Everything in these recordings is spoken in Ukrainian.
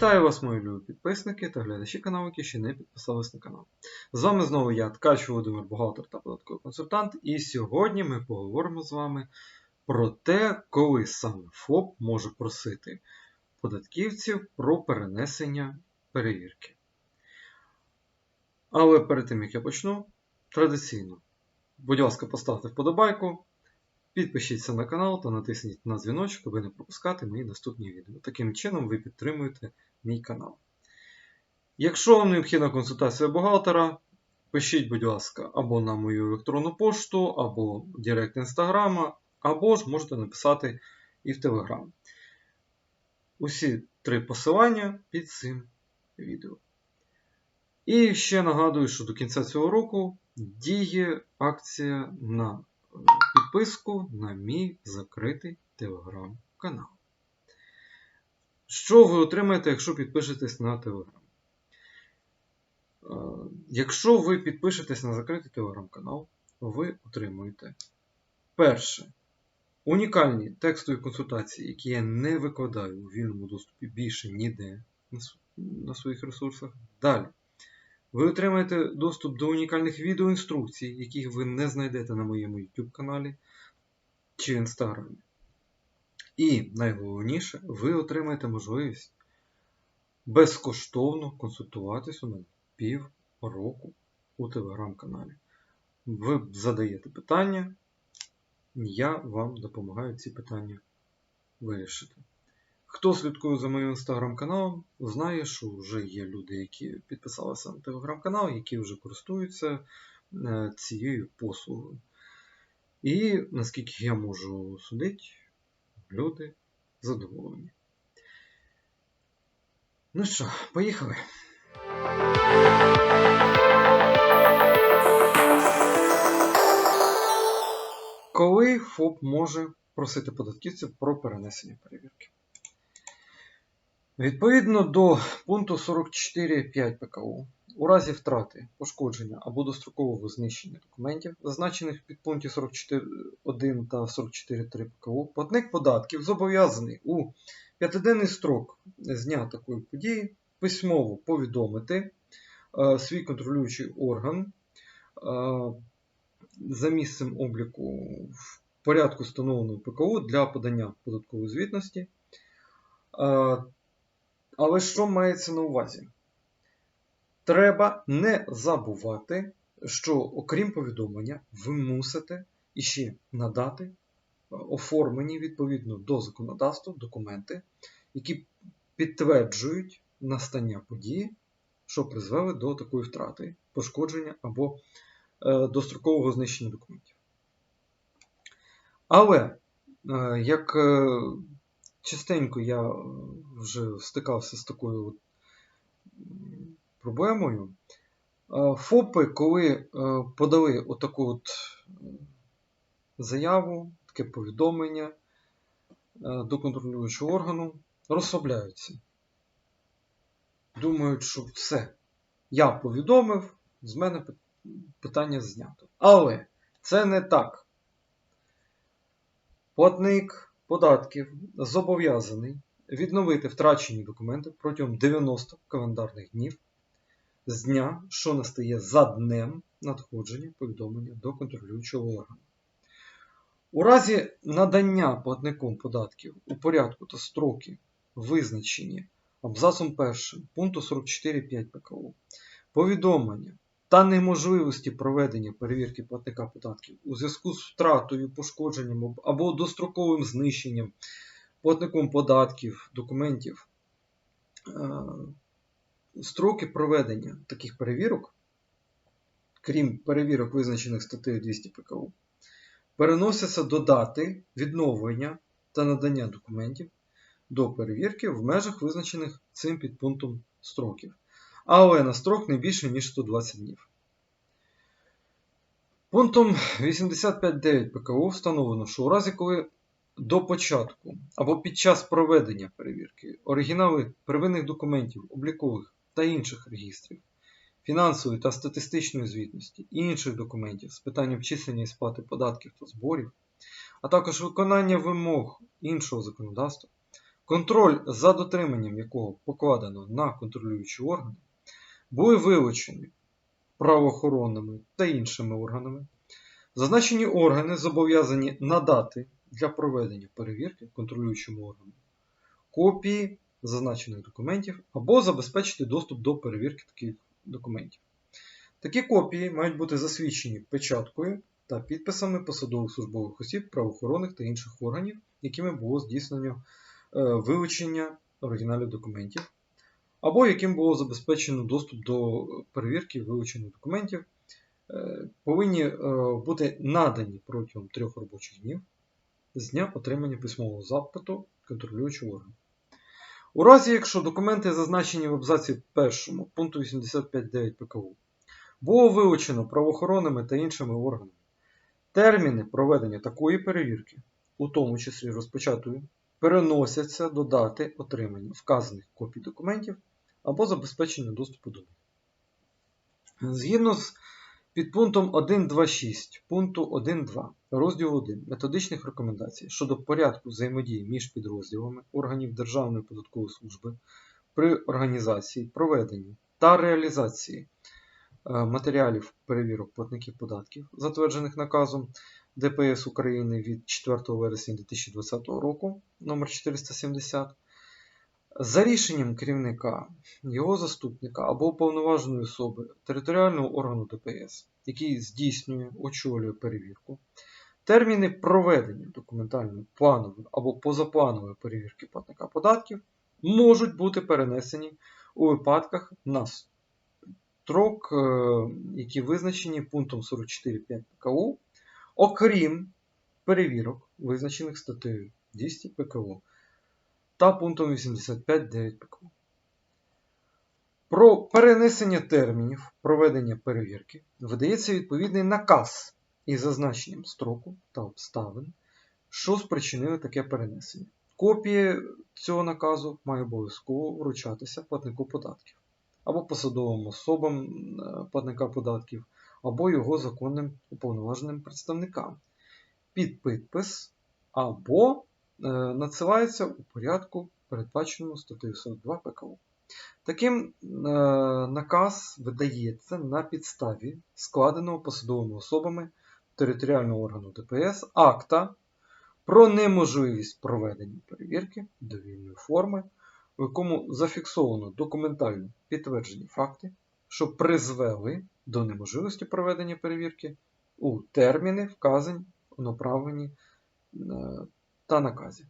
Вітаю вас, мої любі підписники та глядачі каналу, які ще не підписались на канал. З вами знову я, Ткач Володимир Бухгалтер та податковий консультант, і сьогодні ми поговоримо з вами про те, коли саме ФОП може просити податківців про перенесення перевірки. Але перед тим як я почну, традиційно, будь ласка, поставте вподобайку, Підпишіться на канал та натисніть на дзвіночок, аби не пропускати мої наступні відео. Таким чином ви підтримуєте мій канал. Якщо вам необхідна консультація бухгалтера, пишіть, будь ласка, або на мою електронну пошту, або Директ інстаграма, або ж можете написати і в Телеграм. Усі три посилання під цим відео. І ще нагадую, що до кінця цього року діє акція на підписку на мій закритий телеграм-канал. Що ви отримаєте, якщо підпишетесь на телеграм? Е, Якщо ви підпишетесь на закритий телеграм-канал, ви отримуєте перше. Унікальні текстові консультації, які я не викладаю у вільному доступі більше ніде на своїх ресурсах. Далі. Ви отримаєте доступ до унікальних відеоінструкцій, яких ви не знайдете на моєму YouTube каналі чи Інстаграмі. І найголовніше, ви отримаєте можливість безкоштовно консультуватися на пів року у телеграм-каналі. Ви задаєте питання, я вам допомагаю ці питання вирішити. Хто слідкує за моїм інстаграм-каналом, знає, що вже є люди, які підписалися на телеграм-канал, які вже користуються е, цією послугою. І наскільки я можу судити, люди задоволені. Ну що, поїхали. Коли ФОП може просити податківців про перенесення перевірки? Відповідно до пункту 44.5 ПКУ, у разі втрати, пошкодження або дострокового знищення документів, зазначених в підпункті 44.1 та 44.3 ПКУ, платник податків зобов'язаний у п'ятиденний строк з дня такої події письмово повідомити е, свій контролюючий орган е, за місцем обліку в порядку встановленого ПКУ для подання податкової звітності. Е, але що мається на увазі? Треба не забувати, що, окрім повідомлення, ви мусите іще надати оформлені відповідно до законодавства документи, які підтверджують настання події, що призвели до такої втрати, пошкодження або е, дострокового знищення документів. Але, е, як е, частенько я вже стикався з такою проблемою. ФОПи, коли подали отаку от заяву, таке повідомлення до контролюючого органу, розслабляються. Думають, що все, я повідомив, з мене питання знято. Але це не так. Платник податків зобов'язаний відновити втрачені документи протягом 90 календарних днів з дня, що настає за днем надходження повідомлення до контролюючого органу. У разі надання платником податків у порядку та строки, визначені абзацом 1 пункту 44.5 ПКУ, повідомлення та неможливості проведення перевірки платника податків у зв'язку з втратою, пошкодженням або достроковим знищенням платником податків документів, е, строки проведення таких перевірок, крім перевірок, визначених статтею 200 ПКУ, переносяться до дати відновлення та надання документів до перевірки в межах визначених цим підпунктом строків але на строк не більше, ніж 120 днів. Пунктом 85.9 ПКО встановлено, що у разі, коли до початку або під час проведення перевірки оригінали первинних документів, облікових та інших регістрів, фінансової та статистичної звітності і інших документів з питань обчислення і сплати податків та зборів, а також виконання вимог іншого законодавства, контроль за дотриманням якого покладено на контролюючі органи, були вилучені правоохоронними та іншими органами. Зазначені органи зобов'язані надати для проведення перевірки контролюючому органу копії зазначених документів або забезпечити доступ до перевірки таких документів. Такі копії мають бути засвідчені печаткою та підписами посадових службових осіб, правоохоронних та інших органів, якими було здійснено е, вилучення оригіналів документів, або яким було забезпечено доступ до перевірки вилучених документів, е, повинні е, бути надані протягом трьох робочих днів з дня отримання письмового запиту контролюючого органу. У разі, якщо документи, зазначені в абзаці 1 пункту 85.9 ПКУ, було вилучено правоохоронними та іншими органами, терміни проведення такої перевірки, у тому числі розпочатої, переносяться до дати отримання вказаних копій документів або забезпечення доступу до них. Згідно з підпунктом 1.2.6 пункту 1.2 розділу 1 методичних рекомендацій щодо порядку взаємодії між підрозділами органів Державної податкової служби при організації, проведенні та реалізації е, матеріалів перевірок платників податків, затверджених наказом ДПС України від 4 вересня 2020 року номер 470 за рішенням керівника, його заступника або уповноваженої особи територіального органу ДПС, який здійснює, очолює перевірку, терміни проведення документальної планової або позапланової перевірки платника податків можуть бути перенесені у випадках на строк, е, які визначені пунктом 44.5 ПКУ, окрім перевірок, визначених статтею 200 ПКУ та пунктом 85.9 ПКУ. Про перенесення термінів проведення перевірки видається відповідний наказ із зазначенням строку та обставин, що спричинили таке перенесення. Копія цього наказу має обов'язково вручатися платнику податків або посадовим особам е, платника податків, або його законним уповноваженим представникам під підпис або надсилається у порядку, передбаченому статтею 42 ПКУ. Таким е, наказ видається на підставі складеного посадовими особами територіального органу ДПС акта про неможливість проведення перевірки довільної форми, у якому зафіксовано документально підтверджені факти, що призвели до неможливості проведення перевірки у терміни, вказані у направленні е, та наказі.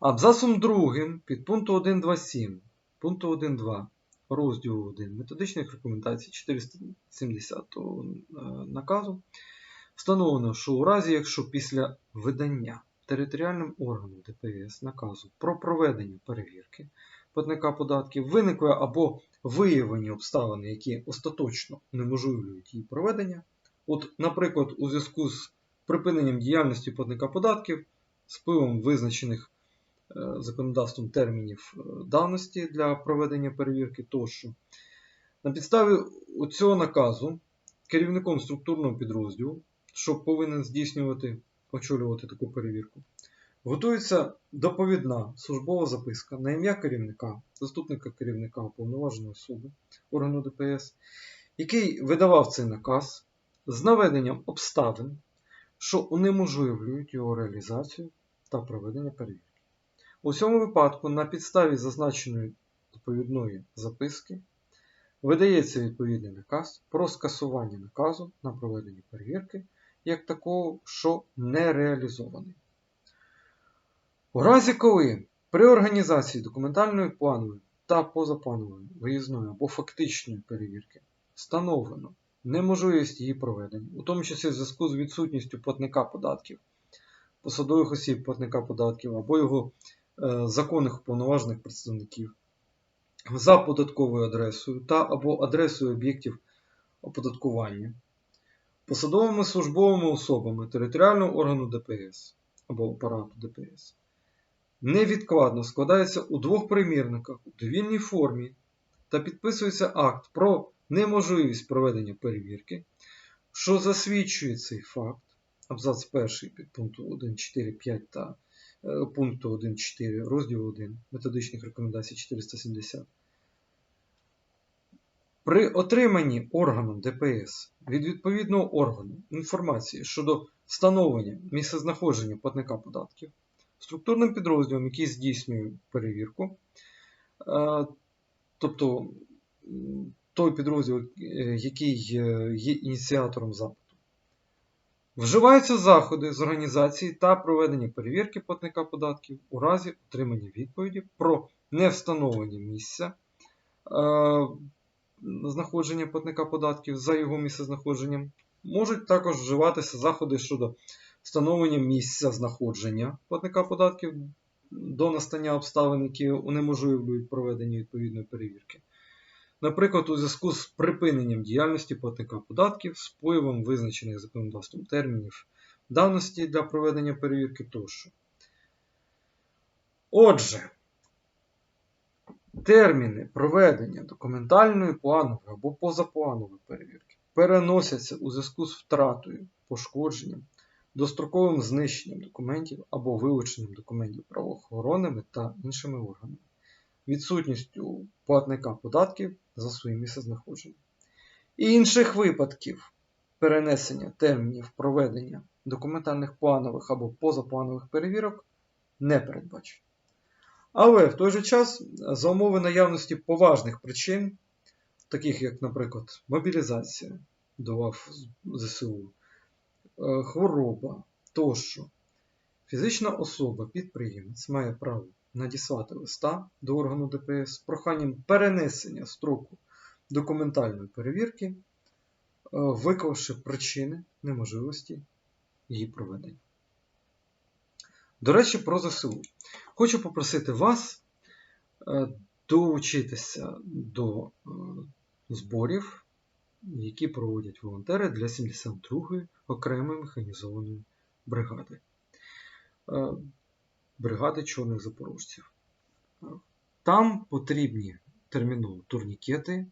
Абзацом 2 під пункту 1.2.7 пункту 1.2 розділу 1 методичних рекомендацій 470 е, наказу встановлено, що у разі, якщо після видання територіальним органом ДПС наказу про проведення перевірки платника податків виникли або виявлені обставини, які остаточно неможливлюють її проведення, от, наприклад, у зв'язку з припиненням діяльності платника податків, спливом визначених е, законодавством термінів е, давності для проведення перевірки тощо. На підставі цього наказу керівником структурного підрозділу, що повинен здійснювати, очолювати таку перевірку, готується доповідна службова записка на ім'я керівника, заступника керівника уповноваженої особи органу ДПС, який видавав цей наказ з наведенням обставин, що унеможливлюють його реалізацію та проведення перевірки. У цьому випадку, на підставі зазначеної доповідної записки, видається відповідний наказ про скасування наказу на проведення перевірки як такого, що не реалізований. У разі, коли при організації документальної планової та позапланової виїзної або фактичної перевірки встановлено неможливість її проведення, у тому числі в зв'язку з відсутністю платника податків, посадових осіб платника податків або його е, законних уповноважених представників за податковою адресою та або адресою об'єктів оподаткування, посадовими службовими особами територіального органу ДПС або апарату ДПС. Невідкладно складається у двох примірниках у довільній формі та підписується акт про неможливість проведення перевірки, що засвідчує цей факт, абзац 1 під пункту 1, 4, 5 та е, пункту 1.4 розділу 1 методичних рекомендацій 470. При отриманні органом ДПС від відповідного органу інформації щодо встановлення місцезнаходження платника податків структурним підрозділом, який здійснює перевірку, е, тобто той підрозділ, е, який е, є ініціатором запиту, вживаються заходи з організації та проведення перевірки платника податків у разі отримання відповіді про невстановлення місця е, знаходження платника податків за його місцезнаходженням. Можуть також вживатися заходи щодо встановлення місця знаходження платника податків до настання обставин, які унеможливлюють проведення відповідної перевірки. Наприклад, у зв'язку з припиненням діяльності платника податків, спливом визначених законодавством термінів давності для проведення перевірки тощо. Отже, терміни проведення документальної планової або позапланової перевірки переносяться у зв'язку з втратою, пошкодженням, достроковим знищенням документів або вилученням документів правоохоронними та іншими органами, відсутністю платника податків за своїм місцезнаходженням. І інших випадків перенесення термінів проведення документальних планових або позапланових перевірок не передбачено. Але в той же час за умови наявності поважних причин, таких як, наприклад, мобілізація до лав ЗСУ, е, хвороба тощо, фізична особа, підприємець має право надіслати листа до органу ДПС з проханням перенесення строку документальної перевірки, е, виклавши причини неможливості її проведення. До речі, про ЗСУ. Хочу попросити вас е, долучитися до е, зборів, які проводять волонтери для 72-ї окремої механізованої бригади. Бригади чорних запорожців. Там потрібні терміново турнікети,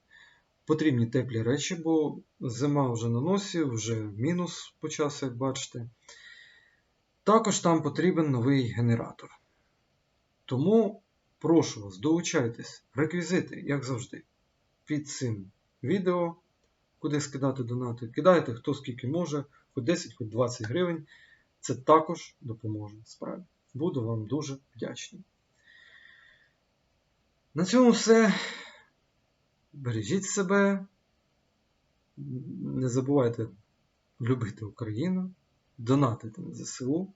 потрібні теплі речі, бо зима вже на носі, вже мінус почався, як бачите. Також там потрібен новий генератор. Тому прошу вас, долучайтесь, реквізити, як завжди, під цим відео, куди скидати донати. Кидайте хто скільки може, хоч 10, хоч 20 гривень. Це також допоможе справі. Буду вам дуже вдячний. На цьому все. Бережіть себе. Не забувайте любити Україну, донатити на ЗСУ.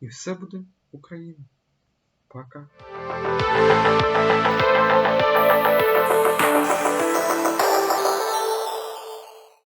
І все буде Україна. Пока.